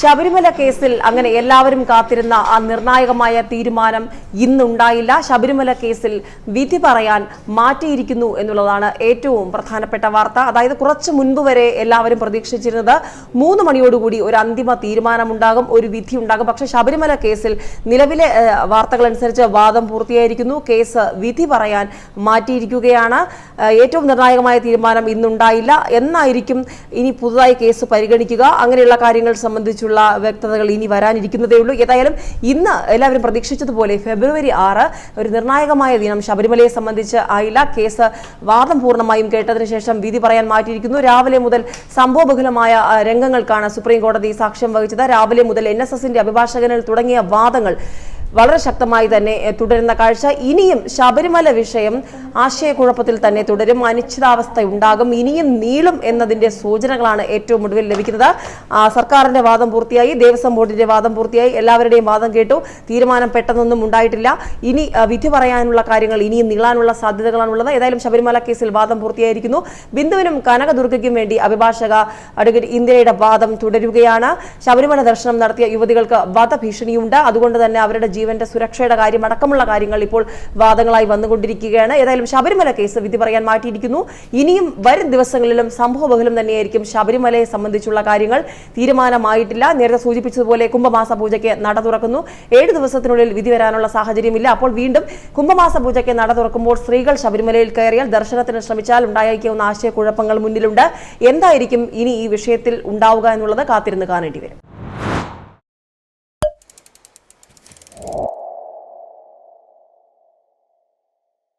ശബരിമല കേസിൽ അങ്ങനെ എല്ലാവരും കാത്തിരുന്ന ആ നിർണായകമായ തീരുമാനം ഇന്നുണ്ടായില്ല. ശബരിമല കേസിൽ വിധി പറയാൻ മാറ്റിയിരിക്കുന്നു എന്നുള്ളതാണ് ഏറ്റവും പ്രധാനപ്പെട്ട വാർത്ത. അതായത് കുറച്ച് മുൻപ് വരെ എല്ലാവരും പ്രതീക്ഷിച്ചിരുന്നത് മൂന്ന് മണിയോടുകൂടി ഒരു അന്തിമ തീരുമാനമുണ്ടാകും ഒരു വിധി ഉണ്ടാകും. പക്ഷെ ശബരിമല കേസിൽ നിലവിലെ വാർത്തകൾ അനുസരിച്ച് വാദം പൂർത്തിയായിരിക്കുന്നു. കേസ് വിധി പറയാൻ മാറ്റിയിരിക്കുകയാണ്. ഏറ്റവും നിർണായകമായ തീരുമാനം ഇന്നുണ്ടായില്ല. എന്നായിരിക്കും ഇനി പുതുതായി കേസ് പരിഗണിക്കുക. അങ്ങനെയുള്ള കാര്യങ്ങൾ സംബന്ധിച്ചുള്ള വ്യക്തതകൾ ഇനി വരാനിരിക്കുന്നതേ ഉള്ളൂ. ഏതായാലും ഇന്ന് എല്ലാവരും പ്രതീക്ഷിച്ചതുപോലെ ഫെബ്രുവരി ആറ് ഒരു നിർണായകമായ ദിനം ശബരിമലയെ സംബന്ധിച്ച് ആയില്ല. കേസ് വാദം പൂർണമായും കേട്ടതിന് ശേഷം വിധി പറയാൻ മാറ്റിയിരിക്കുന്നു. രാവിലെ മുതൽ സംഭവബഹുലമായ രംഗങ്ങൾക്കാണ് സുപ്രീം കോടതി സാക്ഷ്യം വഹിച്ചത്. രാവിലെ മുതൽ എൻ എസ് അഭിഭാഷകനിൽ തുടങ്ങിയ വാദങ്ങൾ വളരെ ശക്തമായി തന്നെ തുടരുന്ന കാഴ്ച. ഇനിയും ശബരിമല വിഷയം ആശയക്കുഴപ്പത്തിൽ തന്നെ തുടരും. അനിശ്ചിതാവസ്ഥ ഉണ്ടാകും. ഇനിയും നീളും എന്നതിന്റെ സൂചനകളാണ് ഏറ്റവും ഒടുവിൽ ലഭിക്കുന്നത്. സർക്കാരിന്റെ വാദം പൂർത്തിയായി. ദേവസ്വം ബോർഡിന്റെ വാദം പൂർത്തിയായി. എല്ലാവരുടെയും വാദം കേട്ടു. തീരുമാനം പെട്ടെന്നൊന്നും ഉണ്ടായിട്ടില്ല. ഇനി വിധി പറയാനുള്ള കാര്യങ്ങൾ ഇനിയും നീളാനുള്ള സാധ്യതകളാണുള്ളത് ഏതായാലും ശബരിമല കേസിൽ വാദം പൂർത്തിയായിരിക്കുന്നു. ബിന്ദുവിനും കനകദുർഗയ്ക്കും വേണ്ടി അഭിഭാഷക അഡ്വക്കേറ്റ് ഇന്ദിരയുടെ വാദം തുടരുകയാണ്. ശബരിമല ദർശനം നടത്തിയ യുവതികൾക്ക് വധഭീഷണിയുണ്ട്. അതുകൊണ്ട് തന്നെ അവരുടെ ജീവന്റെ സുരക്ഷയുടെ കാര്യം അടക്കമുള്ള കാര്യങ്ങൾ ഇപ്പോൾ വാദങ്ങളായി വന്നുകൊണ്ടിരിക്കുകയാണ്. ഏതായാലും ശബരിമല കേസ് വിധി പറയാൻ മാറ്റിയിരിക്കുന്നു. ഇനിയും വരും ദിവസങ്ങളിലും സംഭവബഹുലം തന്നെയായിരിക്കും ശബരിമലയെ സംബന്ധിച്ചുള്ള കാര്യങ്ങൾ. തീരുമാനമായിട്ടില്ല. നേരത്തെ സൂചിപ്പിച്ചതുപോലെ കുംഭമാസ പൂജയ്ക്ക് നട തുറക്കുന്നു. ഏഴ് ദിവസത്തിനുള്ളിൽ വിധി വരാനുള്ള സാഹചര്യമില്ല. അപ്പോൾ വീണ്ടും കുംഭമാസ പൂജയ്ക്ക് നട തുറക്കുമ്പോൾ സ്ത്രീകൾ ശബരിമലയിൽ കയറിയാൽ ദർശനത്തിന് ശ്രമിച്ചാൽ ഉണ്ടായേക്കാവുന്ന ആശയക്കുഴപ്പങ്ങൾ മുന്നിലുണ്ട്. എന്തായിരിക്കും ഇനി ഈ വിഷയത്തിൽ ഉണ്ടാവുക എന്നുള്ളത് കാത്തിരുന്ന് കാണേണ്ടി വരും.